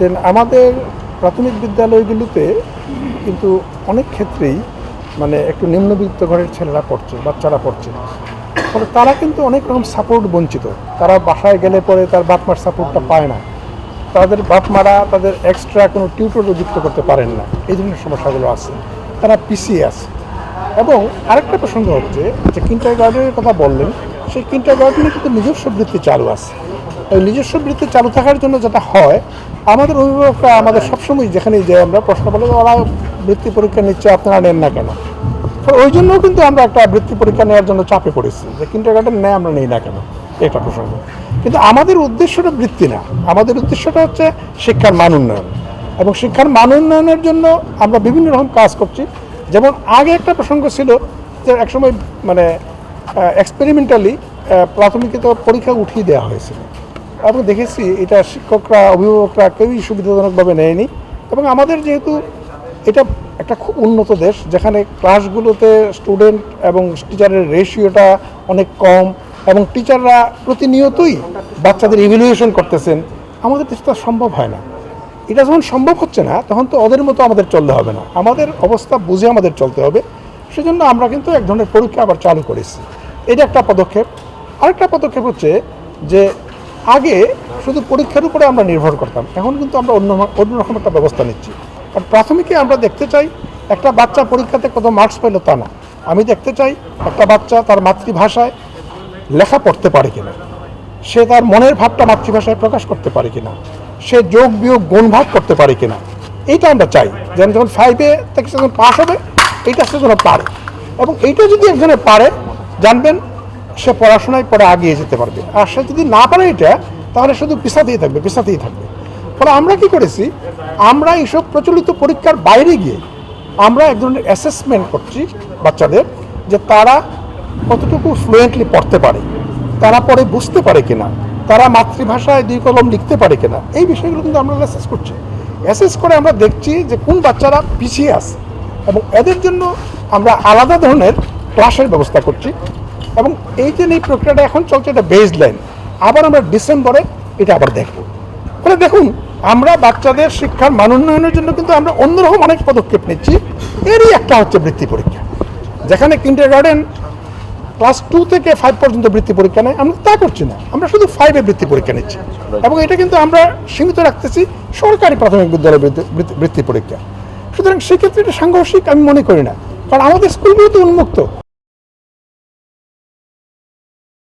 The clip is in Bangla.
যে আমাদের প্রাথমিক বিদ্যালয়গুলোতে কিন্তু অনেক ক্ষেত্রেই মানে একটু নিম্নবিত্ত ঘরের ছেলেরা পড়ছে, বাচ্চারা পড়ছে। ফলে তারা কিন্তু অনেক রকম সাপোর্ট বঞ্চিত। তারা বাসায় গেলে পরে তার বাপমার সাপোর্টটা পায় না। তাদের বাপমারা তাদের এক্সট্রা কোনো টিউটরও যুক্ত করতে পারেন না। এই ধরনের সমস্যাগুলো আছে। তারা পিছিয়ে আছে এবং আরেকটা প্রসঙ্গ হচ্ছে যে কিন্টার গার্ডেনের কথা বললেন, সেই কিন্টার গার্ডেনে কিন্তু নিজস্ব বৃত্তি চালু আছে। নিজস্ব বৃত্তি চালু থাকার জন্য যেটা হয়, আমাদের অভিভাবকরা আমাদের সবসময় যেখানেই যাই আমরা প্রশ্ন বলে, ওরা বৃত্তি পরীক্ষা নিচ্ছে, আপনারা নেন না কেন? ওই জন্য কিন্তু আমরা একটা বৃত্তি পরীক্ষা নেওয়ার জন্য চাপে পড়েছি, যে কিন্টার গার্ডেন নেয়, আমরা নেই না কেন? এটা প্রসঙ্গ। কিন্তু আমাদের উদ্দেশ্যটা বৃত্তি না। আমাদের উদ্দেশ্যটা হচ্ছে শিক্ষার মান উন্নয়ন। এবং শিক্ষার মান উন্নয়নের জন্য আমরা বিভিন্ন রকম কাজ করছি। যেমন আগে একটা প্রসঙ্গ ছিল যে একসময় মানে এক্সপেরিমেন্টালি প্রাথমিক পরীক্ষা উঠিয়ে দেওয়া হয়েছিল। এবং দেখেছি এটা শিক্ষকরা, অভিভাবকরা কেউই সুবিধাজনকভাবে নেয়নি। এবং আমাদের যেহেতু এটা একটা খুব উন্নত দেশ, যেখানে ক্লাসগুলোতে স্টুডেন্ট এবং টিচারের রেশিওটা অনেক কম এবং টিচাররা প্রতিনিয়তই বাচ্চাদের ইভ্যালুয়েশন করতেছেন, আমাদের দেশে তো সম্ভব হয় না। এটা যখন সম্ভব হচ্ছে না, তখন তো ওদের মতো আমাদের চলতে হবে না। আমাদের অবস্থা বুঝে আমাদের চলতে হবে। সেজন্য আমরা কিন্তু এক ধরনের পরীক্ষা আবার চালু করেছি। এটা একটা পদক্ষেপ। আরেকটা পদক্ষেপ হচ্ছে যে আগে শুধু পরীক্ষার উপরে আমরা নির্ভর করতাম। এখন কিন্তু আমরা অন্য অন্যরকম একটা ব্যবস্থা নিচ্ছি। আর প্রাথমিকে আমরা দেখতে চাই, একটা বাচ্চা পরীক্ষাতে কত মার্কস পেল তা না। আমি দেখতে চাই, একটা বাচ্চা তার মাতৃভাষায় লেখা পড়তে পারে কিনা। সে তার মনের ভাবটা মাতৃভাষায় প্রকাশ করতে পারে কিনা। সে যোগ বিয়োগ গুণ ভাগ করতে পারে কিনা। এইটা আমরা চাই। যেন যখন ফাইভে থেকে সে যখন পাস হবে, এইটা সে যেন পারে। এবং এইটা যদি একজনে পারে, জানবেন সে পড়াশোনায় পরে আগিয়ে যেতে পারবে। আর সে যদি না পারে এটা, তাহলে শুধু পিছাতেই থাকবে পিছাতেই থাকবে। ফলে আমরা কি করেছি, আমরা এইসব প্রচলিত পরীক্ষার বাইরে গিয়ে আমরা এক ধরনের অ্যাসেসমেন্ট করছি বাচ্চাদের যে তারা কতটুকু ফ্লুয়েন্টলি পড়তে পারে, তারা পরে বুঝতে পারে কিনা, তারা মাতৃভাষায় দুই কলম লিখতে পারে কিনা, এই বিষয়গুলো কিন্তু আমরা অ্যাসেস করছি। অ্যাসেস করে আমরা দেখছি যে কোন বাচ্চারা পিছিয়ে আছে এবং এদের জন্য আমরা আলাদা ধরনের ক্লাসের ব্যবস্থা করছি। এবং এই যে এই প্রক্রিয়াটা এখন চলছে, এটা বেজ লাইন আবার আমরা ডিসেম্বরে এটা আবার দেখব। ফলে দেখুন, আমরা বাচ্চাদের শিক্ষার মান উন্নয়নের জন্য কিন্তু আমরা অন্যরকম অনেক পদক্ষেপ নিচ্ছি। এরই একটা হচ্ছে বৃত্তি পরীক্ষা। যেখানে কিন্ডার গার্ডেন ক্লাস টু থেকে ফাইভ পর্যন্ত বৃত্তি পরীক্ষা নেয়, আমরা তা করছি না। আমরা শুধু ফাইভে বৃত্তি পরীক্ষা নিচ্ছি। এবং এটা কিন্তু আমরা সীমিত রাখতেছি সরকারি প্রাথমিক বিদ্যালয় বৃত্তি পরীক্ষা। সুতরাং সেক্ষেত্রে এটা সাংঘর্ষিক আমি মনে করি না। কারণ আমাদের স্কুলগুলো তো উন্মুক্ত।